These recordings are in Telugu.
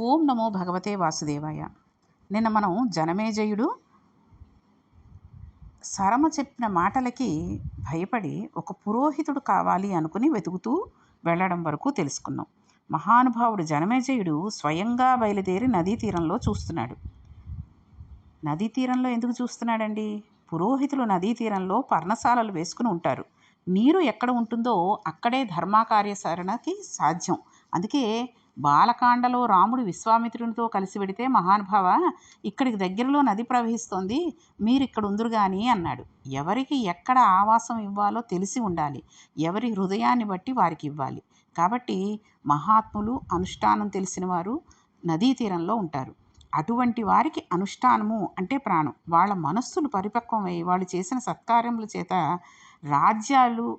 ఓం నమో భగవతే వాసుదేవాయ. నిన్న మనం జనమేజయుడు సరమ చెప్పిన మాటలకి భయపడి ఒక పురోహితుడు కావాలి అనుకుని వెతుకుతూ వెళ్ళడం వరకు తెలుసుకున్నాం. మహానుభావుడు జనమేజయుడు స్వయంగా బయలుదేరి నదీ తీరంలో చూస్తున్నాడు. నదీ తీరంలో ఎందుకు చూస్తున్నాడండి? పురోహితులు నదీ తీరంలో పర్ణశాలలు వేసుకుని ఉంటారు. నీరు ఎక్కడ ఉంటుందో అక్కడే ధర్మాకార్యసరణకి సాధ్యం. అందుకే బాలకాండలో రాముడు విశ్వామిత్రునితో కలిసి వెడితే మహానుభావ ఇక్కడికి దగ్గరలో నది ప్రవహిస్తోంది మీరు ఇక్కడ ఉందురు కానీ అన్నాడు. ఎవరికి ఎక్కడ ఆవాసం ఇవ్వాలో తెలిసి ఉండాలి. ఎవరి హృదయాన్ని బట్టి వారికి ఇవ్వాలి. కాబట్టి మహాత్ములు అనుష్ఠానం తెలిసిన వారు నదీ తీరంలో ఉంటారు. అటువంటి వారికి అనుష్ఠానము అంటే ప్రాణం. వాళ్ళ మనస్సులు పరిపక్వమై వాళ్ళు చేసిన సత్కార్యముల చేత రాజ్యాలు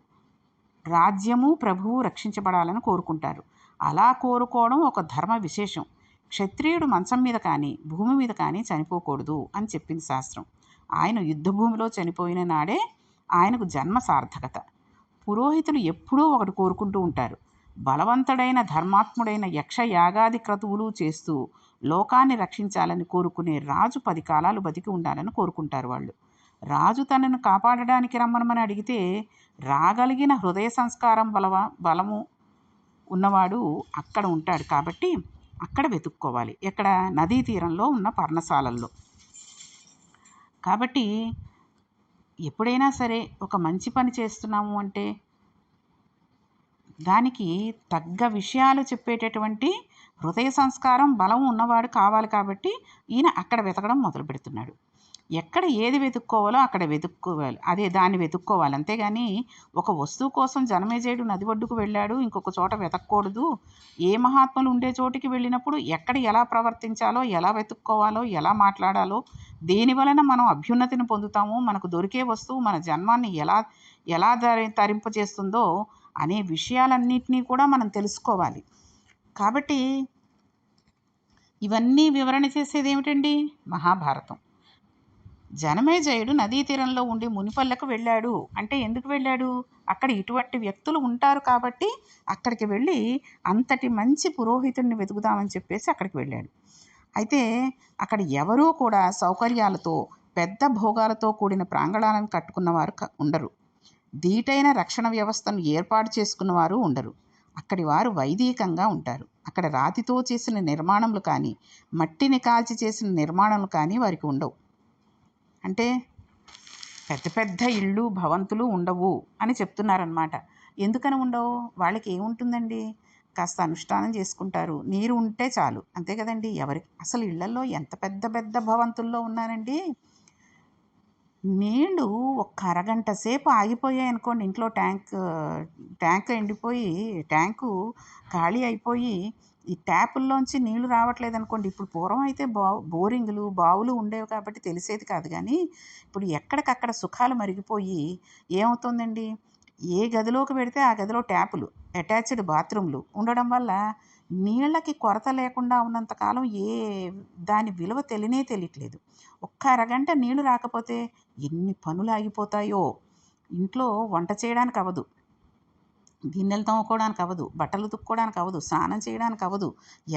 రాజ్యము ప్రభువు రక్షించబడాలని కోరుకుంటారు. అలా కోరుకోవడం ఒక ధర్మ విశేషం. క్షత్రియుడు మంచం మీద కానీ భూమి మీద కానీ చనిపోకూడదు అని చెప్పింది శాస్త్రం. ఆయన యుద్ధభూమిలో చనిపోయిన నాడే ఆయనకు జన్మ సార్థకత. పురోహితులు ఎప్పుడూ ఒకటి కోరుకుంటూ ఉంటారు. బలవంతుడైన ధర్మాత్ముడైన యక్ష యాగాది క్రతువులు చేస్తూ లోకాన్ని రక్షించాలని కోరుకునే రాజు పది కాలాలు బతికి ఉండాలని కోరుకుంటారు వాళ్ళు. రాజు తనను కాపాడడానికి రమ్మనమని అడిగితే రాగలిగిన హృదయ సంస్కారం బలవ బలము ఉన్నవాడు అక్కడ ఉంటాడు కాబట్టి అక్కడ వెతుక్కోవాలి. ఎక్కడ? నదీ తీరంలో ఉన్న పర్ణశాలల్లో. కాబట్టి ఎప్పుడైనా సరే ఒక మంచి పని చేస్తున్నాము అంటే దానికి తగ్గ విషయాలు చెప్పేటటువంటి హృదయ సంస్కారం బలం ఉన్నవాడు కావాలి కాబట్టి ఈయన అక్కడ వెతకడం మొదలు పెడుతున్నాడు ఎక్కడ ఏది వెతుక్కోవాలో అక్కడ వెతుక్కోవాలి. అదే దాన్ని వెతుక్కోవాలి. అంతేగాని ఒక వస్తువు కోసం జనమేజయుడు నది ఒడ్డుకు వెళ్ళాడు ఇంకొక చోట వెతక్కూడదు. ఏ మహాత్ములు ఉండే చోటికి వెళ్ళినప్పుడు ఎక్కడ ఎలా ప్రవర్తించాలో ఎలా వెతుక్కోవాలో ఎలా మాట్లాడాలో దేని వలన మనం అభ్యున్నతిని పొందుతాము మనకు దొరికే వస్తువు మన జన్మాన్ని ఎలా ఎలా ధరి తరింపజేస్తుందో అనే విషయాలన్నింటినీ కూడా మనం తెలుసుకోవాలి. కాబట్టి ఇవన్నీ వివరణ చేసేది ఏమిటండి? మహాభారతం. జనమేజయుడు నదీ తీరంలో ఉండి మునిపల్లకు వెళ్ళాడు. అంటే ఎందుకు వెళ్ళాడు? అక్కడ ఇటువంటి వ్యక్తులు ఉంటారు కాబట్టి అక్కడికి వెళ్ళి అంతటి మంచి పురోహితుడిని వెతుకుదామని చెప్పేసి అక్కడికి వెళ్ళాడు. అయితే అక్కడ ఎవరూ కూడా సౌకర్యాలతో పెద్ద భోగాలతో కూడిన ప్రాంగణాలను కట్టుకున్నవారు ఉండరు. దీటైన రక్షణ వ్యవస్థను ఏర్పాటు చేసుకున్నవారు ఉండరు. అక్కడి వారు వైదికంగా ఉంటారు. అక్కడ రాతితో చేసిన నిర్మాణములు కానీ మట్టిని కాల్చి చేసిన నిర్మాణాలు కానీ వారికి ఉండవు. అంటే పెద్ద పెద్ద ఇళ్ళు భవంతులు ఉండవు అని చెప్తున్నారనమాట ఎందుకని ఉండవు? వాళ్ళకి ఏముంటుందండి? కాస్త అనుష్ఠానం చేసుకుంటారు. నీరు ఉంటే చాలు. అంతే కదండి. ఎవరికి అసలు ఇళ్ళలో ఎంత పెద్ద పెద్ద భవంతుల్లో ఉన్నారండి? నీళ్ళు ఒక్క అరగంట సేపు ఆగిపోయాయి అనుకోండి. ఇంట్లో ట్యాంక్ ట్యాంక్ ఎండిపోయి ట్యాంకు ఖాళీ అయిపోయి ఈ ట్యాపుల్లోంచి నీళ్ళు రావట్లేదు అనుకోండి ఇప్పుడు పూర్వం అయితే బో బోరింగ్లు బావులు ఉండేవి కాబట్టి తెలిసేది కాదు. కానీ ఇప్పుడు ఎక్కడికక్కడ సుఖాలు మరిగిపోయి ఏమవుతుందండి? ఏ గదిలోకి పెడితే ఆ గదిలో ట్యాపులు అటాచ్డ్ బాత్రూమ్లు ఉండడం వల్ల నీళ్ళకి కొరత లేకుండా ఉన్నంతకాలం ఏ దాని విలువ తెలియనే తెలియట్లేదు. ఒక్క అరగంట నీళ్ళు రాకపోతే ఎన్ని పనులు ఆగిపోతాయో! ఇంట్లో వంట చేయడానికి అవ్వదు. గిన్నెలు తోముకోవడానికి అవ్వదు బట్టలు ఉతుక్కోవడానికి అవ్వదు స్నానం చేయడానికి అవ్వదు.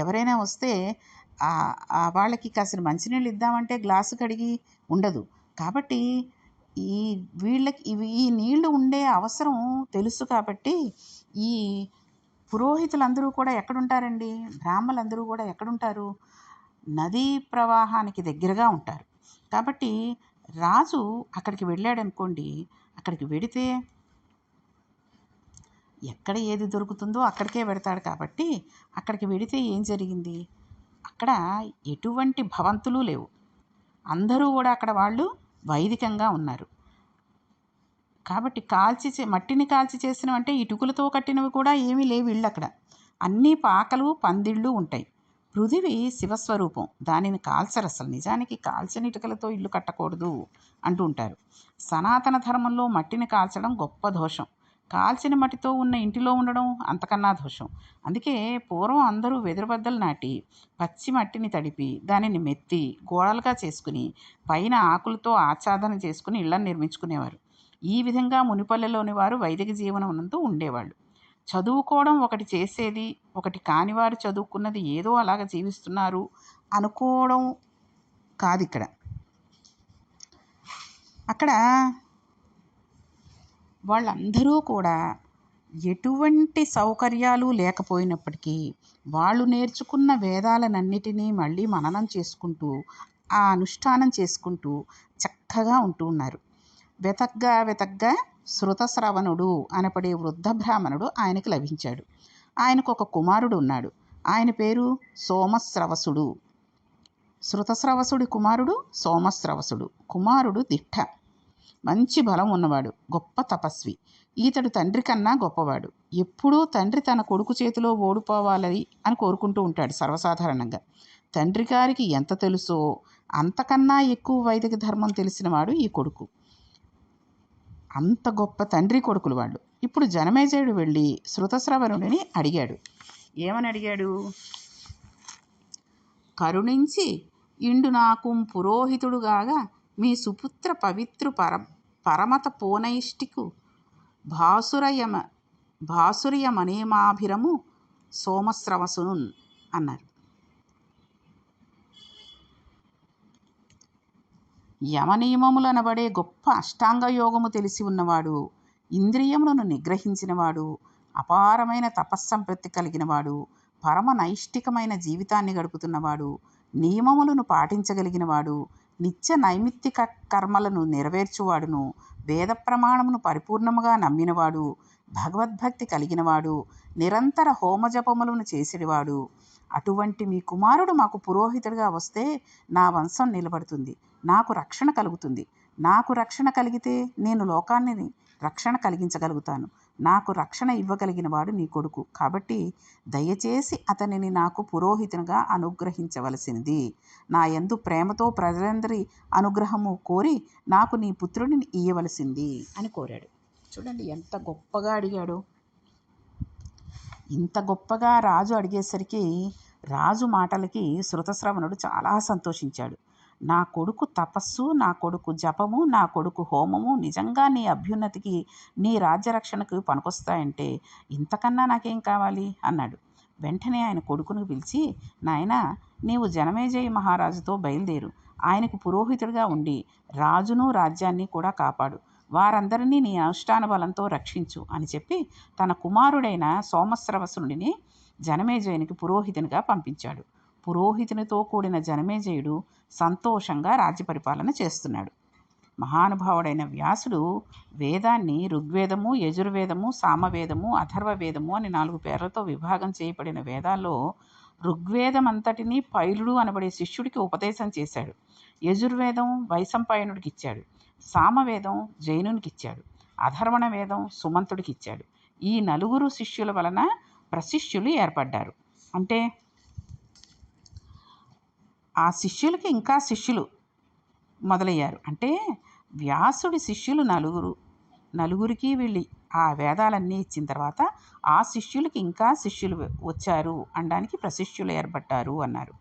ఎవరైనా వస్తే వాళ్ళకి కాసిన మంచినీళ్ళు ఇద్దామంటే గ్లాసు కడిగి ఉండదు. కాబట్టి ఈ వీళ్ళకి ఇవి ఈ నీళ్ళు ఉండే అవసరం తెలుసు కాబట్టి ఈ పురోహితులందరూ కూడా ఎక్కడుంటారండి? బ్రాహ్మలందరూ కూడా ఎక్కడుంటారు? నదీ ప్రవాహానికి దగ్గరగా ఉంటారు. కాబట్టి రాజు అక్కడికి వెళ్ళాడనుకోండి అక్కడికి వెడితే ఎక్కడ ఏది దొరుకుతుందో అక్కడికే పెడతాడు కాబట్టి అక్కడికి వెడితే ఏం జరిగింది? అక్కడ ఎటువంటి భవంతులు లేవు. అందరూ కూడా అక్కడ వాళ్ళు వైదికంగా ఉన్నారు. కాబట్టి కాల్చి మట్టిని కాల్చి చేసినవి అంటే ఇటుకలతో కట్టినవి కూడా ఏమీ లేవు ఇళ్ళు అక్కడ. అన్నీ పాకలు పందిళ్ళు ఉంటాయి. పృథివి శివస్వరూపం. దానిని కాల్చరు అసలు. నిజానికి కాల్చని ఇటుకలతో ఇల్లు కట్టకూడదు అంటూ ఉంటారు. సనాతన ధర్మంలో మట్టిని కాల్చడం గొప్ప దోషం. కాల్చిన మట్టితో ఉన్న ఇంటిలో ఉండడం అంతకన్నా దోషం. అందుకే పూర్వం అందరూ వెదురుబద్దలు నాటి పచ్చి మట్టిని తడిపి దానిని మెత్తి గోడలుగా చేసుకుని పైన ఆకులతో ఆచ్ఛాదన చేసుకుని ఇళ్ళను నిర్మించుకునేవారు. ఈ విధంగా మునిపల్లెలోని వారు వైదిక జీవనం ఉండేవాళ్ళు. చదువుకోవడం ఒకటి చేసేది ఒకటి కానివారు చదువుకున్నది ఏదో అలాగ జీవిస్తున్నారు అనుకోవడం కాదు ఇక్కడ అక్కడ వాళ్ళందరూ కూడా ఎటువంటి సౌకర్యాలు లేకపోయినప్పటికీ వాళ్ళు నేర్చుకున్న వేదాలనన్నిటినీ మళ్ళీ మననం చేసుకుంటూ ఆ అనుష్ఠానం చేసుకుంటూ చక్కగా ఉంటూ ఉన్నారు. వెతగ్గా వెతగ్గా శృతశ్రవణుడు అనపడే వృద్ధ బ్రాహ్మణుడు ఆయనకు లభించాడు. ఆయనకు ఒక కుమారుడు ఉన్నాడు. ఆయన పేరు సోమశ్రవసుడు. శృతశ్రవసుడి కుమారుడు సోమశ్రవసుడు. కుమారుడు దిట్ట మంచి బలం ఉన్నవాడు గొప్ప తపస్వి. ఈతడు తండ్రి కన్నా గొప్పవాడు. ఎప్పుడూ తండ్రి తన కొడుకు చేతిలో ఓడిపోవాలి అని కోరుకుంటూ ఉంటాడు సర్వసాధారణంగా. తండ్రి గారికి ఎంత తెలుసో అంతకన్నా ఎక్కువ వైదిక ధర్మం తెలిసినవాడు ఈ కొడుకు. అంత గొప్ప తండ్రి కొడుకులు వాళ్ళు. ఇప్పుడు జనమేజయుడు వెళ్ళి శృతశ్రవణుడిని అడిగాడు. ఏమని అడిగాడు? కరుణించి ఇండు నాకు పురోహితుడుగాగా మీ సుపుత్ర పవిత్రు పర పరమత పోనైష్టికు భాసురయమ భాసుర్యమనేమాభిరము సోమశ్రవసును అన్నారు. యమనియమములనబడే గొప్ప అష్టాంగ యోగము తెలిసి ఉన్నవాడు ఇంద్రియములను నిగ్రహించినవాడు అపారమైన తపస్సంపత్తి కలిగినవాడు పరమ నైష్టికమైన జీవితాన్ని గడుపుతున్నవాడు నియమములను పాటించగలిగినవాడు నిత్య నైమిత్తిక కర్మలను నెరవేర్చువాడును వేద ప్రమాణమును పరిపూర్ణముగా నమ్మినవాడు భగవద్భక్తి కలిగినవాడు నిరంతర హోమజపములను చేసేవాడు అటువంటి మీ కుమారుడు మాకు పురోహితుడిగా వస్తే నా వంశం నిలబడుతుంది నాకు రక్షణ కలుగుతుంది. నాకు రక్షణ కలిగితే నేను లోకాన్ని రక్షణ కలిగించగలుగుతాను. నాకు రక్షణ ఇవ్వగలిగిన వాడు నీ కొడుకు. కాబట్టి దయచేసి అతనిని నాకు పురోహితునిగా అనుగ్రహించవలసినది. నా యందు ప్రేమతో ప్రజలందరి అనుగ్రహము కోరి నాకు నీ పుత్రుడిని ఇయ్యవలసింది అని కోరాడు. చూడండి ఎంత గొప్పగా అడిగాడు. ఇంత గొప్పగా రాజు అడిగేసరికి రాజు మాటలకి శృతశ్రవణుడు చాలా సంతోషించాడు. నా కొడుకు తపస్సు నా కొడుకు జపము నా కొడుకు హోమము నిజంగా నీ అభ్యున్నతికి నీ రాజ్యరక్షణకు పనికొస్తాయంటే ఇంతకన్నా నాకేం కావాలి? అన్నాడు. వెంటనే ఆయన కొడుకును పిలిచి నాయన నీవు జనమేజయ మహారాజుతో బయలుదేరు. ఆయనకు పురోహితుడిగా ఉండి రాజును రాజ్యాన్ని కూడా కాపాడు. వారందరినీ నీ అనుష్ఠాన బలంతో రక్షించు అని చెప్పి తన కుమారుడైన సోమస్రవసుడిని జనమేజయునికి పురోహితునిగా పంపించాడు. పురోహితునితో కూడిన జనమేజయుడు సంతోషంగా రాజ్య పరిపాలన చేస్తున్నాడు. మహానుభావుడైన వ్యాసుడు వేదాన్ని ఋగ్వేదము యజుర్వేదము సామవేదము అథర్వవేదము అని నాలుగు పేర్లతో విభాగం చేయబడిన వేదాల్లో ఋగ్వేదం అంతటినీ పైలుడు అనబడే శిష్యుడికి ఉపదేశం చేశాడు. యజుర్వేదం వైశంపాయనుడికి ఇచ్చాడు. సామవేదం జైనునికి ఇచ్చాడు. అధర్వణ వేదం సుమంతుడికి ఇచ్చాడు. ఈ నలుగురు శిష్యుల వలన ప్రశిష్యులు ఏర్పడ్డారు. అంటే ఆ శిష్యులకి ఇంకా శిష్యులు మొదలయ్యారు. అంటే వ్యాసుడి శిష్యులు నలుగురు నలుగురికి వెళ్ళి ఆ వేదాలన్నీ ఇచ్చిన తర్వాత ఆ శిష్యులకి ఇంకా శిష్యులు వచ్చారు అనడానికి ప్రశిష్యులు ఏర్పడ్డారు అన్నారు.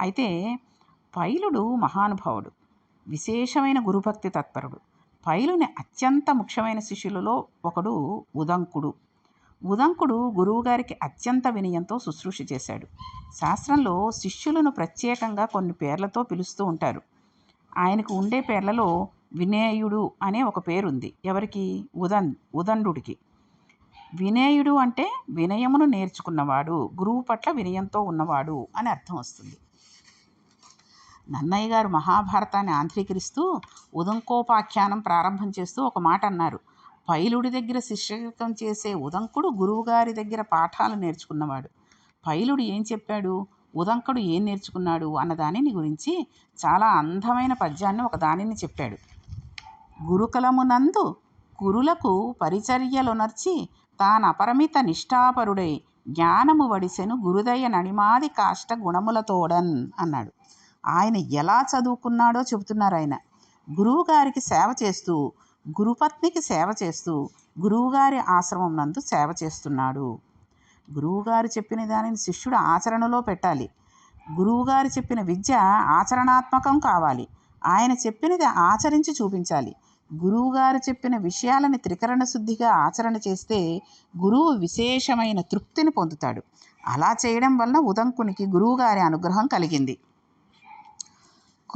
అయితే పైలుడు మహానుభావుడు విశేషమైన గురుభక్తి తత్పరుడు. పైలుని అత్యంత ముఖ్యమైన శిష్యులలో ఒకడు ఉదంకుడు. ఉదంకుడు గురువుగారికి అత్యంత వినయంతో శుశ్రూష చేశాడు. శాస్త్రంలో శిష్యులను ప్రత్యేకంగా కొన్ని పేర్లతో పిలుస్తూ ఉంటారు. ఆయనకు ఉండే పేర్లలో వినేయుడు అనే ఒక పేరుంది. ఎవరికి? ఉదన్ ఉదండుడికి. వినేయుడు అంటే వినయమును నేర్చుకున్నవాడు గురువు పట్ల వినయంతో ఉన్నవాడు అని అర్థం వస్తుంది. నన్నయ్య గారు మహాభారతాన్ని ఆంధ్రీకరిస్తూ ఉదంకోపాఖ్యానం ప్రారంభం చేస్తూ ఒక మాట అన్నారు. పైలుడి దగ్గర శిష్యకం చేసే ఉదంకుడు గురువుగారి దగ్గర పాఠాలు నేర్చుకున్నవాడు. పైలుడు ఏం చెప్పాడు? ఉదంకుడు ఏం నేర్చుకున్నాడు? అన్న దానిని గురించి చాలా అందమైన పద్యాన్ని ఒక దానిని చెప్పాడు. గురుకులమునందు గురులకు పరిచర్యలునర్చి తానపరమిత నిష్ఠాపరుడై జ్ఞానము వడిసెను గురుదయ నడిమాది కాష్ట గుణములతోడన్ అన్నాడు. ఆయన ఎలా చదువుకున్నాడో చెబుతున్నారు ఆయన. గురువుగారికి సేవ చేస్తూ గురుపత్నికి సేవ చేస్తూ గురువుగారి ఆశ్రమం నందు సేవ చేస్తున్నాడు. గురువుగారు చెప్పిన దానిని శిష్యుడు ఆచరణలో పెట్టాలి. గురువుగారు చెప్పిన విద్య ఆచరణాత్మకం కావాలి. ఆయన చెప్పినది ఆచరించి చూపించాలి. గురువుగారు చెప్పిన విషయాలను త్రికరణ శుద్ధిగా ఆచరణ చేస్తే గురువు విశేషమైన తృప్తిని పొందుతాడు. అలా చేయడం వలన ఉదంకునికి గురువుగారి అనుగ్రహం కలిగింది.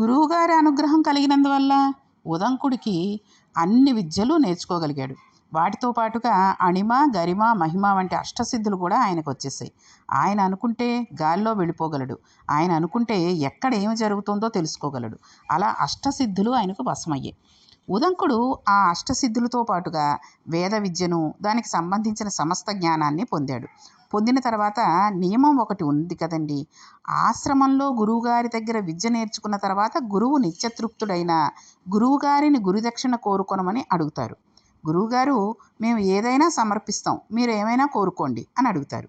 గురువుగారి అనుగ్రహం కలిగినందువల్ల ఉదంకుడికి అన్ని విద్యలు నేర్చుకోగలిగాడు. వాటితో పాటుగా అణిమ గరిమ మహిమ వంటి అష్టసిద్ధులు కూడా ఆయనకు వచ్చేసాయి. ఆయన అనుకుంటే గాల్లో వెళ్ళిపోగలడు. ఆయన అనుకుంటే ఎక్కడ ఏమి జరుగుతుందో తెలుసుకోగలడు. అలా అష్టసిద్ధులు ఆయనకు వశమయ్యాయి. ఉదంకుడు ఆ అష్టసిద్ధులతో పాటుగా వేద విద్యను దానికి సంబంధించిన సమస్త జ్ఞానాన్ని పొందాడు. పొందిన తర్వాత నియమం ఒకటి ఉంది కదండి. ఆశ్రమంలో గురువుగారి దగ్గర విద్య నేర్చుకున్న తర్వాత గురువు నిత్యతృప్తుడైన గురువుగారిని గురుదక్షిణ కోరుకొనమని అడుగుతారు. గురువుగారు మేము ఏదైనా సమర్పిస్తాం మీరు ఏమైనా కోరుకోండి అని అడుగుతారు.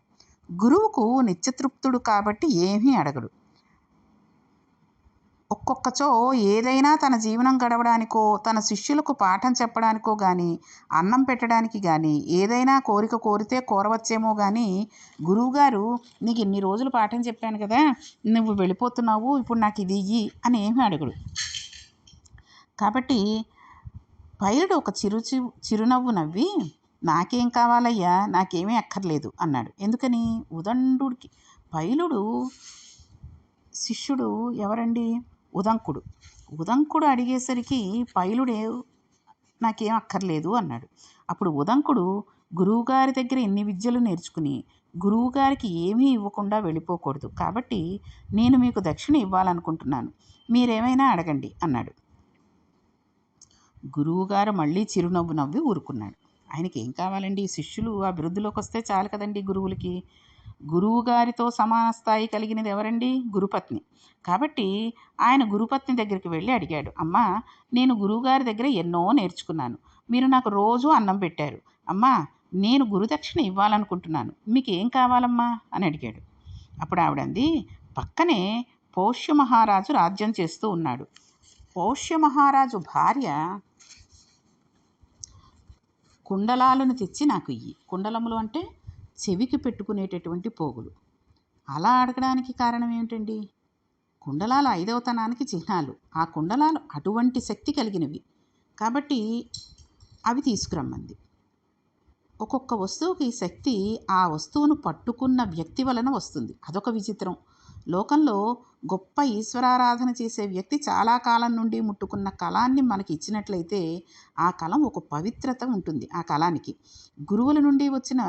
గురువుకు నిత్యతృప్తుడు కాబట్టి ఏమీ అడగడు. ఒక్కొక్కచో ఏదైనా తన జీవనం గడవడానికో తన శిష్యులకు పాఠం చెప్పడానికో కానీ అన్నం పెట్టడానికి కానీ ఏదైనా కోరిక కోరితే కోరవచ్చేమో కానీ గురువుగారు నీకు ఇన్ని రోజులు పాఠం చెప్పాను కదా నువ్వు వెళ్ళిపోతున్నావు ఇప్పుడు నాకు ఇది ఇయ్యి అని ఏమీ అడగడు. కాబట్టి పైలుడు ఒక చిరు చిరునవ్వు నవ్వి నాకేం కావాలయ్యా నాకేమీ అక్కర్లేదు అన్నాడు. ఎందుకని? ఉదండుడికి పైలుడు శిష్యుడు ఎవరండి? ఉదంకుడు. ఉదంకుడు అడిగేసరికి పైలుడే నాకేం అక్కర్లేదు అన్నాడు. అప్పుడు ఉదంకుడు గురువుగారి దగ్గర ఎన్ని విద్యలు నేర్చుకుని గురువుగారికి ఏమీ ఇవ్వకుండా వెళ్ళిపోకూడదు. కాబట్టి నేను మీకు దక్షిణ ఇవ్వాలనుకుంటున్నాను. మీరేమైనా అడగండి అన్నాడు. గురువుగారు మళ్ళీ చిరునవ్వు నవ్వి ఊరుకున్నాడు. ఆయనకి ఏం కావాలండి? శిష్యులు అభివృద్ధిలోకి వస్తే చాలు కదండి గురువులకి. గురువుగారితో సమాన స్థాయి కలిగినది ఎవరండి? గురుపత్ని. కాబట్టి ఆయన గురుపత్ని దగ్గరికి వెళ్ళి అడిగాడు అమ్మా నేను గురువుగారి దగ్గర ఎన్నో నేర్చుకున్నాను. మీరు నాకు రోజు అన్నం పెట్టారు. అమ్మా నేను గురుదక్షిణ ఇవ్వాలనుకుంటున్నాను. మీకు ఏం కావాలమ్మా? అని అడిగాడు. అప్పుడు ఆవిడంది పక్కనే పౌష్య మహారాజు రాజ్యం చేస్తూ ఉన్నాడు. పౌష్య మహారాజు భార్య కుండలాలను తెచ్చి నాకు ఇయ్యి. కుండలములు అంటే చెవికి పెట్టుకునేటటువంటి పోగులు. అలా అడగడానికి కారణం ఏమిటండి? కుండలాలు ఐదవతనానికి చిహ్నాలు. ఆ కుండలాలు అటువంటి శక్తి కలిగినవి. కాబట్టి అవి తీసుకురమ్మంది. ఒక్కొక్క వస్తువుకి శక్తి ఆ వస్తువును పట్టుకున్న వ్యక్తి వలన వస్తుంది. అదొక విచిత్రం. లోకంలో గొప్ప ఈశ్వరారాధన చేసే వ్యక్తి చాలా కాలం నుండి ముట్టుకున్న కళాన్ని మనకి ఇచ్చినట్లయితే ఆ కళం ఒక పవిత్రత ఉంటుంది ఆ కళానికి. గురువుల నుండి వచ్చిన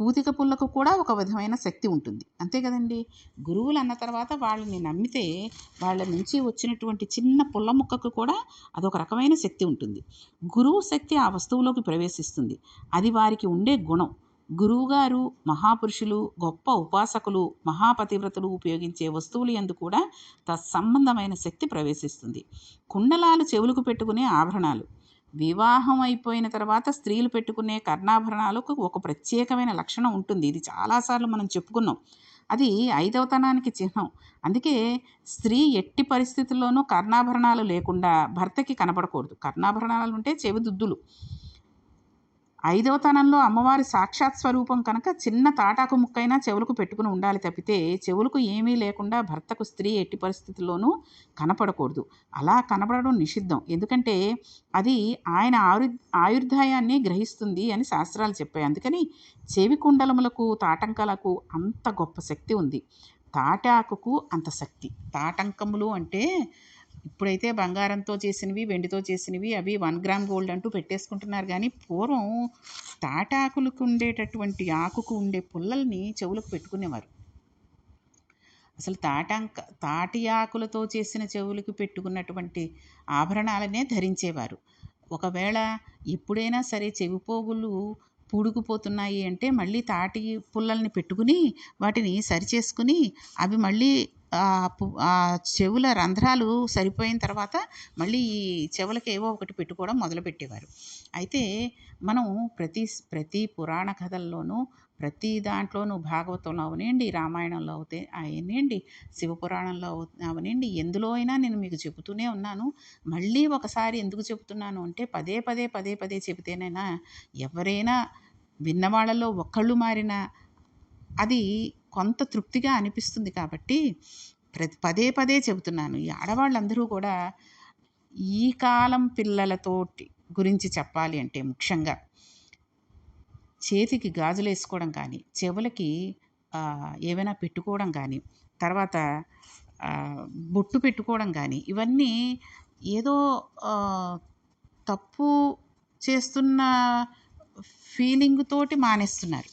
పూతిక పుల్లకు కూడా ఒక విధమైన శక్తి ఉంటుంది. అంతే కదండి? గురువులు అన్న తర్వాత వాళ్ళని నమ్మితే వాళ్ళ నుంచి వచ్చినటువంటి చిన్న పుల్ల ముక్కకు కూడా అదొక రకమైన శక్తి ఉంటుంది. గురువు శక్తి ఆ వస్తువులోకి ప్రవేశిస్తుంది. అది వారికి ఉండే గుణం. గురువుగారు మహాపురుషులు గొప్ప ఉపాసకులు మహాపతివ్రతలు ఉపయోగించే వస్తువులు ఎందు కూడా తత్సంబంధమైన శక్తి ప్రవేశిస్తుంది. కుండలాలు చెవులకు పెట్టుకునే ఆభరణాలు. వివాహం అయిపోయిన తర్వాత స్త్రీలు పెట్టుకునే కర్ణాభరణాలకు ఒక ప్రత్యేకమైన లక్షణం ఉంటుంది. ఇది చాలాసార్లు మనం చెప్పుకున్నాం. అది ఐదవతనానికి చిహ్నం. అందుకే స్త్రీ ఎట్టి పరిస్థితుల్లోనూ కర్ణాభరణాలు లేకుండా భర్తకి కనపడకూడదు. కర్ణాభరణాలు ఉంటే చెవి దుద్దులు ఐదవ తనంలో అమ్మవారి సాక్షాత్ స్వరూపం కనుక చిన్న తాటాకు ముక్కైనా చెవులకు పెట్టుకుని ఉండాలి తప్పితే చెవులకు ఏమీ లేకుండా భర్తకు స్త్రీ ఎట్టి పరిస్థితుల్లోనూ కనపడకూడదు. అలా కనపడడం నిషిద్ధం. ఎందుకంటే అది ఆయన ఆయు ఆయుర్దాయాన్ని గ్రహిస్తుంది అని శాస్త్రాలు చెప్పాయి. అందుకని చెవి కుండలములకు తాటంకాలకు అంత గొప్ప శక్తి ఉంది. తాటాకుకు అంత శక్తి. తాటంకములు అంటే ఇప్పుడైతే బంగారంతో చేసినవి వెండితో చేసినవి అవి వన్ గ్రామ్ గోల్డ్ అంటూ పెట్టేసుకుంటున్నారు. కానీ పూర్వం తాటాకులకు ఉండేటటువంటి ఆకుకు ఉండే పుల్లల్ని చెవులకు పెట్టుకునేవారు. అసలు తాటాంక తాటి ఆకులతో చేసిన చెవులకు పెట్టుకున్నటువంటి ఆభరణాలనే ధరించేవారు. ఒకవేళ ఎప్పుడైనా సరే చెవిపోగులు పూడుకుపోతున్నాయి అంటే మళ్ళీ తాటి పుల్లల్ని పెట్టుకుని వాటిని సరిచేసుకుని అవి మళ్ళీ చెవుల రంధ్రాలు సరిపోయిన తర్వాత మళ్ళీ ఈ చెవులకి ఏవో ఒకటి పెట్టుకోవడం మొదలుపెట్టేవారు. అయితే మనం ప్రతి ప్రతి పురాణ కథల్లోనూ ప్రతి దాంట్లోనూ భాగవతంలో అవనండి రామాయణంలో అవుతే అవనండి శివపురాణంలో అవనండి ఎందులో అయినా నేను మీకు చెబుతూనే ఉన్నాను. మళ్ళీ ఒకసారి ఎందుకు చెబుతున్నాను అంటే పదే పదే పదే పదే చెబితేనైనా ఎవరైనా విన్నవాళ్ళలో ఒక్కళ్ళు మారినా అది కొంత తృప్తిగా అనిపిస్తుంది కాబట్టి ప్రతి పదే పదే చెబుతున్నాను. ఈ ఆడవాళ్ళందరూ కూడా ఈ కాలం పిల్లలతోటి గురించి చెప్పాలి అంటే ముఖ్యంగా చేతికి గాజులు వేసుకోవడం కానీ చెవులకి ఏమైనా ఏవైనా పెట్టుకోవడం కానీ తర్వాత బొట్టు పెట్టుకోవడం కానీ ఇవన్నీ ఏదో తప్పు చేస్తున్న ఫీలింగ్ తోటి మానేస్తున్నారు.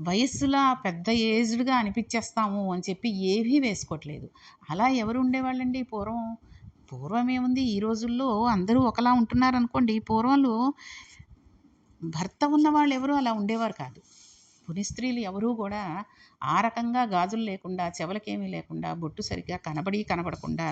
వయస్సులో పెద్ద ఏజ్డ్గా అనిపించేస్తాము అని చెప్పి ఏవీ వేసుకోవట్లేదు అలా ఎవరు ఉండేవాళ్ళండి పూర్వం పూర్వం ఏముంది? ఈ రోజుల్లో అందరూ ఒకలా ఉంటున్నారు అనుకోండి పూర్వంలో భర్త ఉన్నవాళ్ళు ఎవరు అలా ఉండేవారు కాదు. పుని స్త్రీలు ఎవరూ కూడా ఆ రకంగా గాజులు లేకుండా చెవులకేమీ లేకుండా బొట్టు సరిగ్గా కనబడి కనబడకుండా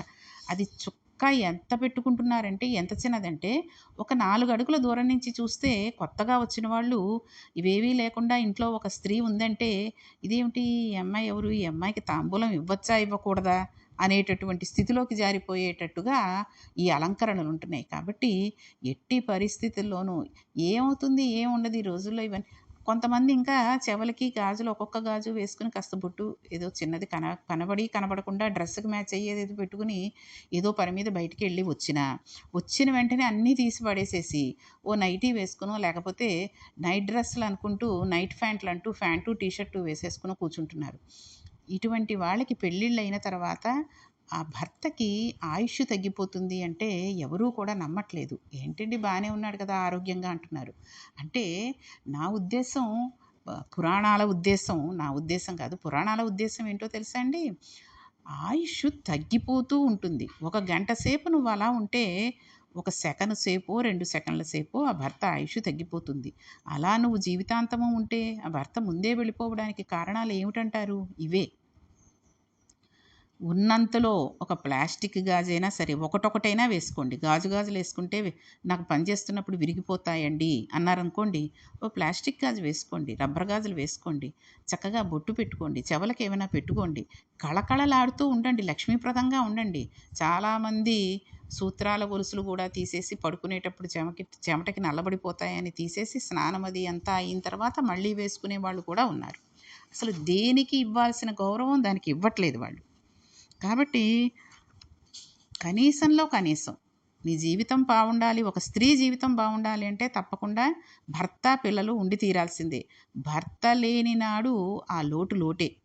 అది చుక్క ఎంత పెట్టుకుంటున్నారంటే ఎంత చిన్నదంటే ఒక నాలుగు అడుగుల దూరం నుంచి చూస్తే కొత్తగా వచ్చిన వాళ్ళు ఇవేవీ లేకుండా ఇంట్లో ఒక స్త్రీ ఉందంటే ఇదేమిటి? ఈ అమ్మాయి ఎవరు? ఈ అమ్మాయికి తాంబూలం ఇవ్వచ్చా? ఇవ్వకూడదా? అనేటటువంటి స్థితిలోకి జారిపోయేటట్టుగా ఈ అలంకరణలు ఉంటున్నాయి. కాబట్టి ఎట్టి పరిస్థితుల్లోనూ ఏమవుతుంది? ఏముండదు? ఈ రోజుల్లో ఇవన్నీ కొంతమంది ఇంకా చెవులకి గాజులు ఒక్కొక్క గాజు వేసుకుని కాస్త బొట్టు ఏదో చిన్నది కన కనబడి కనబడకుండా డ్రెస్కి మ్యాచ్ అయ్యేది ఏదో పెట్టుకుని ఏదో పని మీద బయటికి వెళ్ళి వచ్చిన. వచ్చిన వెంటనే అన్నీ తీసి పడేసేసి ఓ నైటీ వేసుకునో లేకపోతే నైట్ డ్రెస్సులు అనుకుంటూ నైట్ ప్యాంట్లు అంటూ ప్యాంటు టీషర్టు వేసేసుకుని కూర్చుంటున్నారు. ఇటువంటి వాళ్ళకి పెళ్ళిళ్ళు అయిన తర్వాత ఆ భర్తకి ఆయుష్ తగ్గిపోతుంది అంటే ఎవరూ కూడా నమ్మట్లేదు. ఏంటండి బాగానే ఉన్నాడు కదా ఆరోగ్యంగా అంటున్నారు. అంటే నా ఉద్దేశం పురాణాల ఉద్దేశం నా ఉద్దేశం కాదు పురాణాల ఉద్దేశం ఏంటో తెలుసా అండి? ఆయుష్ తగ్గిపోతూ ఉంటుంది. ఒక గంట సేపు నువ్వు అలా ఉంటే ఒక సెకండ్ సేపు రెండు సెకండ్ల సేపు ఆ భర్త ఆయుష్ తగ్గిపోతుంది. అలా నువ్వు జీవితాంతము ఉంటే ఆ భర్త ముందే వెళ్ళిపోవడానికి కారణాలు ఏమిటంటారు? ఇవే. ఉన్నంతలో ఒక ప్లాస్టిక్ గాజైనా సరే ఒకటొకటైనా వేసుకోండి. గాజు గాజులు వేసుకుంటే నాకు పని చేస్తున్నప్పుడు విరిగిపోతాయండి అన్నారనుకోండి ఓ ప్లాస్టిక్ గాజు వేసుకోండి రబ్బర్ గాజులు వేసుకోండి చక్కగా బొట్టు పెట్టుకోండి చెవులకు ఏమైనా పెట్టుకోండి కళకళలాడుతూ ఉండండి లక్ష్మీప్రదంగా ఉండండి. చాలామంది సూత్రాల గొలుసులు కూడా తీసేసి పడుకునేటప్పుడు చెమకి చెమటకి నల్లబడిపోతాయని తీసేసి స్నానం అది అంతా అయిన తర్వాత మళ్ళీ వేసుకునే వాళ్ళు కూడా ఉన్నారు. అసలు దేనికి ఇవ్వాల్సిన గౌరవం దానికి ఇవ్వట్లేదు వాళ్ళు. కాబట్టి కనీసంలో కనీసం నీ జీవితం బాగుండాలి ఒక స్త్రీ జీవితం బాగుండాలి అంటే తప్పకుండా భర్త పిల్లలు ఉండి తీరాల్సిందే. భర్త లేని నాడు ఆ లోటు లోటే.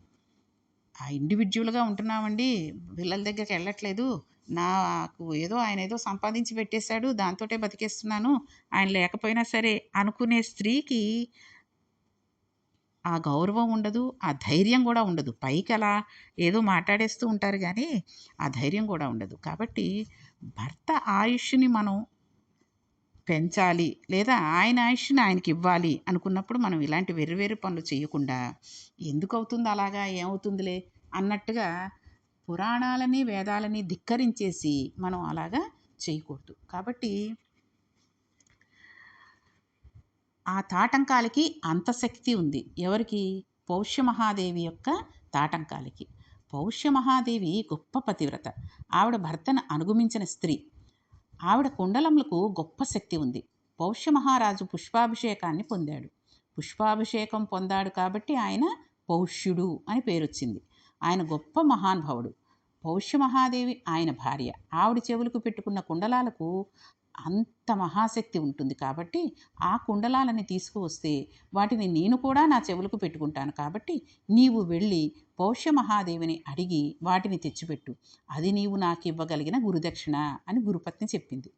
ఆ ఇండివిజువల్గా ఉంటున్నామండి పిల్లల దగ్గరికి వెళ్ళట్లేదు. నాకు ఏదో ఆయన ఏదో సంపాదించి పెట్టేశాడు దాంతోటే బతికేస్తున్నాను. ఆయన లేకపోయినా సరే అనుకునే స్త్రీకి ఆ గౌరవం ఉండదు ఆ ధైర్యం కూడా ఉండదు. పైకి అలా ఏదో మాట్లాడేస్తూ ఉంటారు కానీ ఆ ధైర్యం కూడా ఉండదు. కాబట్టి భర్త ఆయుష్ని మనం పెంచాలి లేదా ఆయన ఆయుష్ని ఆయనకి ఇవ్వాలి అనుకున్నప్పుడు మనం ఇలాంటి వేరు వేరు పనులు చేయకుండా ఎందుకు అవుతుంది అలాగా ఏమవుతుందిలే అన్నట్టుగా పురాణాలని వేదాలని ధిక్కరించేసి మనం అలాగా చేయకూడదు. కాబట్టి ఆ తాటంకాలకి అంత శక్తి ఉంది. ఎవరికి? పౌష్యమహాదేవి యొక్క తాటంకాలకి. పౌష్యమహాదేవి గొప్ప పతివ్రత. ఆవిడ భర్తను అనుగమించిన స్త్రీ. ఆవిడ కుండలములకు గొప్ప శక్తి ఉంది. పౌష్యమహారాజు పుష్పాభిషేకాన్ని పొందాడు. పుష్పాభిషేకం పొందాడు కాబట్టి ఆయన పౌష్యుడు అని పేరొచ్చింది. ఆయన గొప్ప మహానుభావుడు. పౌష్యమహాదేవి ఆయన భార్య. ఆవిడ చెవులకు పెట్టుకున్న కుండలాలకు అంత మహాశక్తి ఉంటుంది కాబట్టి ఆ కుండలాలని తీసుకువస్తే వాటిని నేను కూడా నా చెవులకు పెట్టుకుంటాను కాబట్టి నీవు వెళ్ళి పౌష్య మహాదేవిని అడిగి వాటిని తెచ్చిపెట్టు. అది నీవు నాకు ఇవ్వగలిగిన గురుదక్షిణ అని గురుపత్ని చెప్పింది.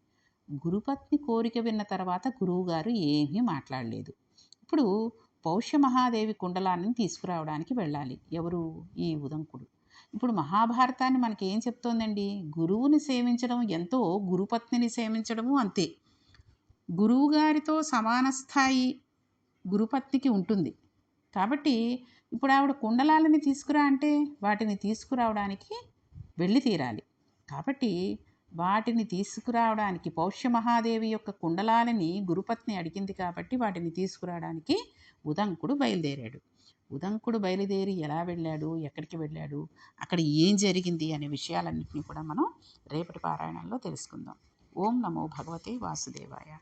గురుపత్ని కోరిక విన్న తర్వాత గురువుగారు ఏమీ మాట్లాడలేదు. ఇప్పుడు పౌష్య మహాదేవి కుండలాన్ని తీసుకురావడానికి వెళ్ళాలి. ఎవరు? ఈ ఉదంకుడు. ఇప్పుడు మహాభారతాన్ని మనకి ఏం చెప్తోందండి? గురువుని సేవించడం ఎంతో గురుపత్నిని సేవించడము అంతే. గురువుగారితో సమాన స్థాయి గురుపత్నికి ఉంటుంది. కాబట్టి ఇప్పుడు ఆవిడ కుండలాలని తీసుకురా అంటే వాటిని తీసుకురావడానికి వెళ్ళి తీరాలి. కాబట్టి వాటిని తీసుకురావడానికి పౌష్య మహాదేవి యొక్క కుండలాలని గురుపత్ని అడిగింది కాబట్టి వాటిని తీసుకురావడానికి ఉదంకుడు బయలుదేరాడు. ఉదంకుడు బయలుదేరి ఎలా వెళ్ళాడు? ఎక్కడికి వెళ్ళాడు? అక్కడ ఏం జరిగింది? అనే విషయాలన్నింటినీ కూడా మనం రేపటి పారాయణంలో తెలుసుకుందాం. ఓం నమో భగవతే వాసుదేవాయ.